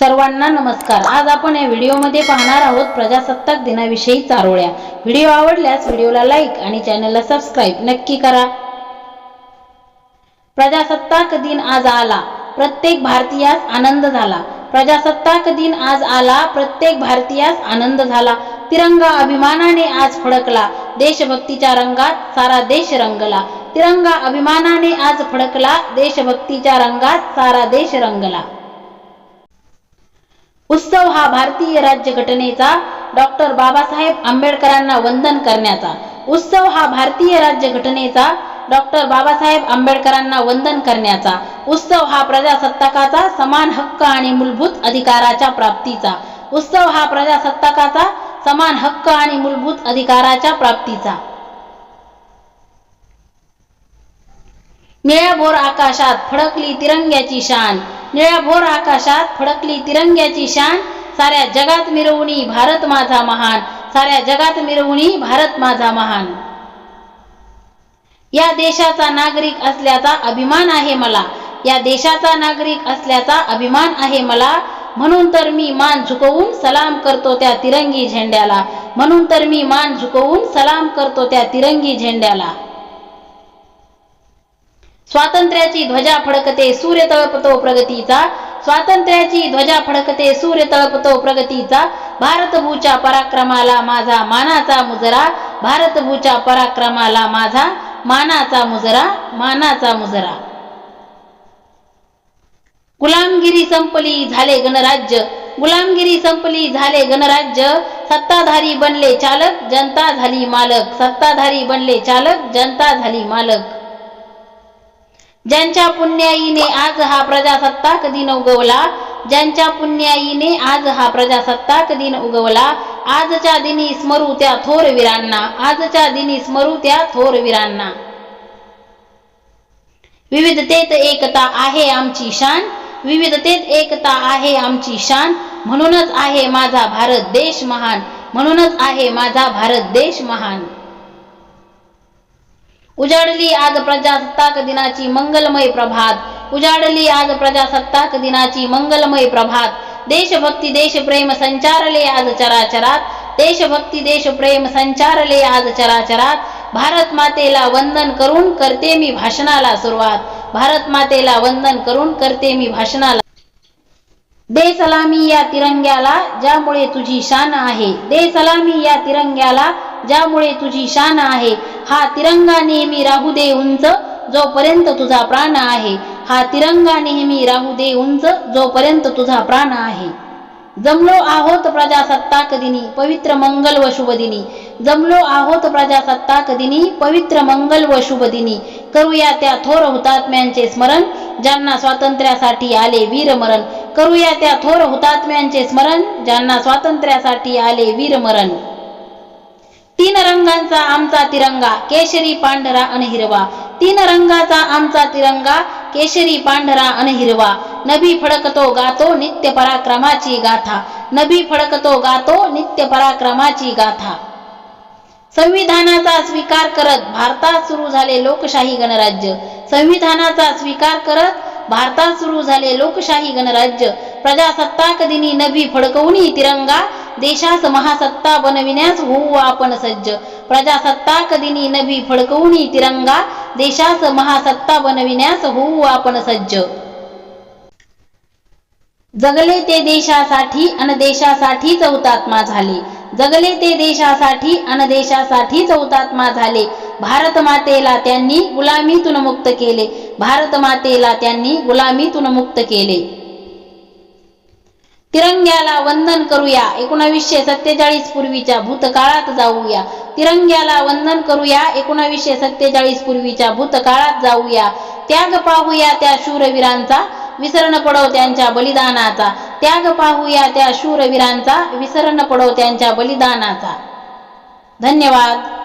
सर्वांना नमस्कार. आज आपण या व्हिडिओमध्ये पाहणार आहोत प्रजासत्ताक दिनाविषयी चारोळ्या. व्हिडिओ आवडल्यास व्हिडिओला लाईक आणि चॅनलला सबस्क्राईब नक्की करा. प्रजासत्ताक दिन आज आला. प्रत्येक भारतीयास आनंद झाला. प्रजासत्ताक दिन आज आला. प्रत्येक भारतीयास आनंद झाला. तिरंगा अभिमानाने आज फडकला. देशभक्तीच्या रंगात सारा देश रंगला. तिरंगा अभिमानाने आज फडकला. देशभक्तीच्या रंगात सारा देश रंगला. उत्सव हा भारतीय राज्यघटनेचा डॉक्टर बाबासाहेब आंबेडकरांना वंदन करण्याचा. उत्सव हा भारतीय राज्यघटनेचा डॉक्टर बाबासाहेब आंबेडकरांना वंदन करण्याचा. उत्सव हा प्रजासत्ताकाचा समान हक्क आणि मूलभूत अधिकाराच्या प्राप्तीचा. उत्सव हा प्रजासत्ताकाचा समान हक्क आणि मूलभूत अधिकाराच्या प्राप्तीचा. निळ्याभोर आकाशात फडकली तिरंग्याची शान. निळ्याभोर आकाशात फडकली तिरंग्याची शान. साऱ्या जगात मिरवणी भारत माझा महान. साऱ्या जगात मिरवणी भारत माझा महान. या देशाचा नागरिक असल्याचा अभिमान आहे मला. या देशाचा नागरिक असल्याचा अभिमान आहे मला. म्हणून तर मी मान झुकवून सलाम करतो त्या तिरंगी झेंड्याला. म्हणून तर मी मान झुकवून सलाम करतो त्या तिरंगी झेंड्याला. स्वातंत्र्याची ध्वजा फडकते सूर्य तळपतो प्रगतीचा. स्वातंत्र्याची ध्वजा फडकते सूर्य तळपतो प्रगतीचा. भारतभूच्या पराक्रमाला माझा मानाचा मुजरा. भारतभूच्या पराक्रमाला माझा मानाचा मुजरा मानाचा मुजरा. गुलामगिरी संपली झाले गणराज्य. गुलामगिरी संपली झाले गणराज्य. सत्ताधारी बनले चालक जनता झाली मालक. सत्ताधारी बनले चालक जनता झाली मालक. ज्यांच्या पुण्याईने आज हा प्रजासत्ताक दिन उगवला ज्यांच्या पुण्याईने आज हा प्रजासत्ताक दिन उगवला आजच्या दिनी स्मरू त्या थोर वीरांना आजच्या दिनी स्मरू त्या थोर वीरांना. विविधतेत एकता आहे आमची शान विविधतेत एकता आहे आमची शान म्हणूनच आहे माझा भारत देश महान म्हणूनच आहे माझा भारत देश महान. उजाडली आज प्रजासत्ताक दिनाची मंगलमय प्रभात. उजाडली आज प्रजासत्ताक दिनाची मंगलमय प्रभात. देशभक्ती देशप्रेम संचारले आज चराचरात. देशभक्ती देशप्रेम संचारले आज चराचरात. भारत मातेला वंदन करून करते मी भाषणाला सुरुवात. भारत मातेला वंदन करून करते मी भाषणाला. दे सलामी या तिरंग्याला ज्यामुळे तुझी शान आहे. दे सलामी या तिरंग्याला ज्यामुळे तुझी शान आहे. हा तिरंगा नेहमी राहू दे उंच जोपर्यंत तुझा प्राण आहे. हा तिरंगा नेहमी राहू दे उंच जोपर्यंत तुझा प्राण आहे. जमलो आहोत प्रजासत्ताक दिनी पवित्र मंगल व शुभ दिनी. जमलो आहोत प्रजासत्ताक दिनी पवित्र मंगल व शुभ दिनी. करूया त्या थोर हुतात्म्यांचे स्मरण ज्यांना स्वातंत्र्यासाठी आले वीरमरण करूया त्या थोर हुतात्म्यांचे स्मरण ज्यांना स्वातंत्र्यासाठी आले वीरमरण तीन रंगांचा आमचा तिरंगा केशरी पांढरा आणि हिरवा. तीन रंगाचा आमचा तिरंगा केशरी पांढरा आणि हिरवा. नभी फडकतो गातो नित्य पराक्रमाची गाथा. नभी फडकतो गातो नित्य पराक्रमाची गाथा. संविधानाचा स्वीकार करत भारतात सुरू झाले लोकशाही गणराज्य. संविधानाचा स्वीकार करत भारतात सुरू झाले लोकशाही गणराज्य. प्रजासत्ताक दिनी नभी फडकवणी तिरंगा देशास महासत्ता बनविण्यास होऊ आपण सज्ज. प्रजासत्ताक दिनी नभी फडकवणी तिरंगा देशास महासत्ता बनविण्यास होऊ आपण सज्ज. जगले ते देशासाठी अन देशासाठीच हुतात्मा झाले. जगले ते देशासाठी अन देशासाठीच हुतात्मा झाले. भारत मातेला त्यांनी गुलामीतून मुक्त केले. भारत मातेला त्यांनी गुलामीतून मुक्त केले. तिरंग्याला वंदन करूया. एकोणावीसशे सत्तेचाळीस पूर्वीच्या भूतकाळात जाऊया. तिरंग्याला वंदन करूया. एकोणावीसशे सत्तेचाळीस पूर्वीच्या भूतकाळात जाऊया. त्याग पाहूया त्या शूरवीरांचा. विसरण पडव त्यांच्या बलिदानाचा. त्याग पाहूया त्या शूरवीरांचा. विसरण पडव त्यांच्या बलिदानाचा. धन्यवाद.